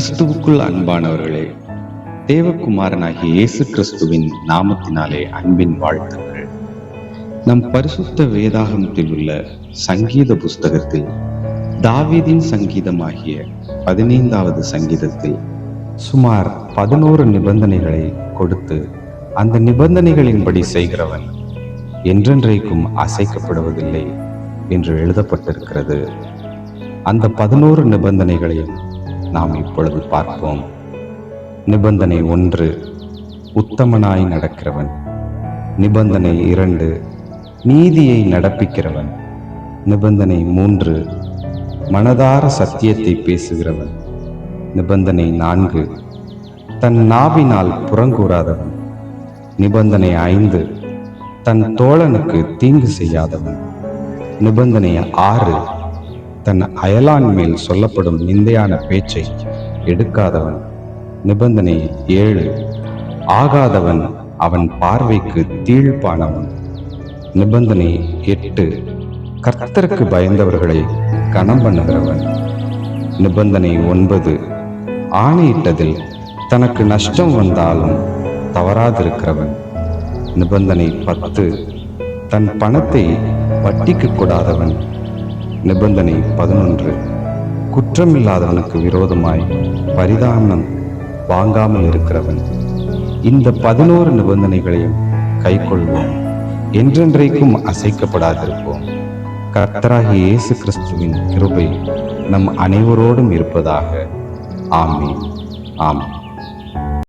கிறிஸ்துவுக்குள் அன்பானவர்களே தேவகுமாரனாகிய இயேசு கிறிஸ்துவின் நாமத்தினாலே அன்பின் வாழ்த்துக்கள். நம் பரிசுத்த வேதாகமத்தில் உள்ள சங்கீத புஸ்தகத்தில் தாவீதின் சங்கீதமாகிய பதினைந்தாவது சங்கீதத்தில் சுமார் பதினோரு நிபந்தனைகளை கொடுத்து அந்த நிபந்தனைகளின்படி செய்கிறவன் என்றென்றைக்கும் அசைக்கப்படுவதில்லை என்று எழுதப்பட்டிருக்கிறது. அந்த பதினோரு நிபந்தனைகளையும் நாம் இப்பொழுது பார்ப்போம். நிபந்தனை ஒன்று உத்தமனாய் நடக்கிறவன். நிபந்தனை இரண்டு நீதியை நடப்பிக்கிறவன். நிபந்தனை மூன்று மனதார சத்தியத்தை பேசுகிறவன். நிபந்தனை நான்கு தன் நாவினால் புறங்கூறாதவன். நிபந்தனை ஐந்து தன் தோழனுக்கு தீங்கு செய்யாதவன். நிபந்தனை ஆறு தன் அயலான் மேல் சொல்லப்படும் நிந்தையான பேச்சை எடுக்காதவன். நிபந்தனை ஏழு. ஆகாதவன் அவன் பார்வைக்கு தீழ்ப்பானவன். நிபந்தனை எட்டு. கர்த்தருக்கு பயந்தவர்களை கணம் பண்ணுகிறவன். நிபந்தனை ஒன்பது. ஆணையிட்டதில் தனக்கு நஷ்டம் வந்தாலும் தவறாதிருக்கிறவன். நிபந்தனை பத்து. தன் பணத்தை வட்டிக்கு கூடாதவன். நிபந்தனை பதினொன்று. குற்றமில்லாதவனுக்கு விரோதமாய் பரிதானம் வாங்காமல் இருக்கிறவன். இந்த பதினோரு நிபந்தனைகளையும் கைக்கொள்வோம். என்றென்றைக்கும் அசைக்கப்படாதிருப்போம். கர்த்தராகி இயேசு கிறிஸ்துவின் கிருபை நம் அனைவரோடும் இருப்பதாக. ஆமீன். ஆமென்.